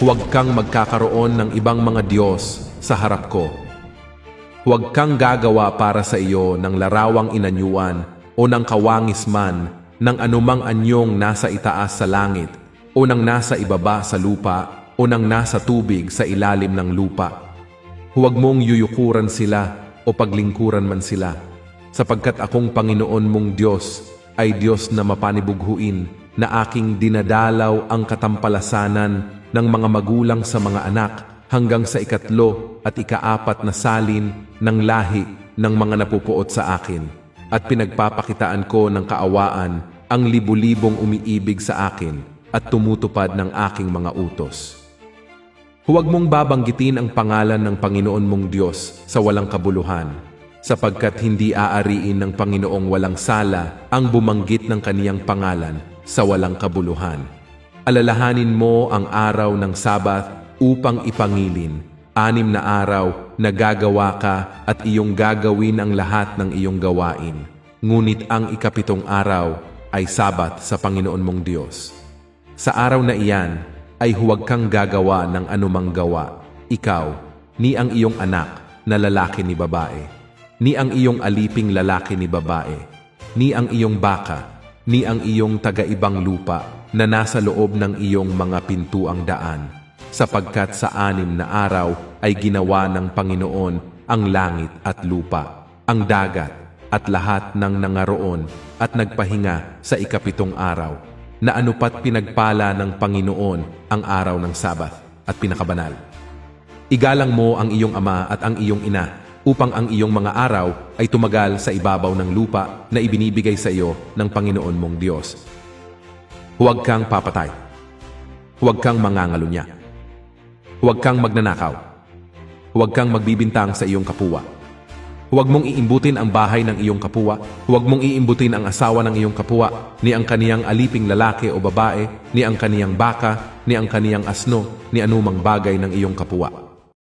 Huwag kang magkakaroon ng ibang mga Diyos sa harap ko. Huwag kang gagawa para sa iyo ng larawang inanyuan o ng kawangis man ng anumang anyong nasa itaas sa langit o ng nasa ibaba sa lupa o ng nasa tubig sa ilalim ng lupa. Huwag mong yuyukuran sila o paglingkuran man sila, sapagkat akong Panginoon mong Diyos ay Diyos na mapanibughuin na aking dinadalaw ang katampalasanan ng mga magulang sa mga anak hanggang sa ikatlo at ikaapat na salin ng lahi ng mga napupuot sa akin at pinagpapakitaan ko ng kaawaan ang libu-libong umiibig sa akin at tumutupad ng aking mga utos. Huwag mong babanggitin ang pangalan ng Panginoon mong Diyos sa walang kabuluhan, sapagkat hindi aariin ng Panginoong walang sala ang bumanggit ng kaniyang pangalan sa walang kabuluhan. Alalahanin mo ang araw ng Sabat upang ipangilin, anim na araw na gagawa ka at iyong gagawin ang lahat ng iyong gawain. Ngunit ang ikapitong araw ay Sabat sa Panginoon mong Diyos. Sa araw na iyan ay huwag kang gagawa ng anumang gawa, ikaw, ni ang iyong anak na lalaki ni babae, ni ang iyong aliping lalaki ni babae, ni ang iyong baka, ni ang iyong taga-ibang lupa na nasa loob ng iyong mga pintuang daan, sapagkat sa anim na araw ay ginawa ng Panginoon ang langit at lupa, ang dagat at lahat ng nangaroon at nagpahinga sa ikapitong araw na anupat pinagpala ng Panginoon ang araw ng Sabat at pinakabanal. Igalang mo ang iyong ama at ang iyong ina upang ang iyong mga araw ay tumagal sa ibabaw ng lupa na ibinibigay sa iyo ng Panginoon mong Diyos. Huwag kang papatay. Huwag kang mangangalunya. Huwag kang magnanakaw. Huwag kang magbibintang sa iyong kapwa. Huwag mong iimbutin ang bahay ng iyong kapwa. Huwag mong iimbutin ang asawa ng iyong kapwa, ni ang kaniyang aliping lalaki o babae, ni ang kaniyang baka, ni ang kaniyang asno, ni anumang bagay ng iyong kapwa.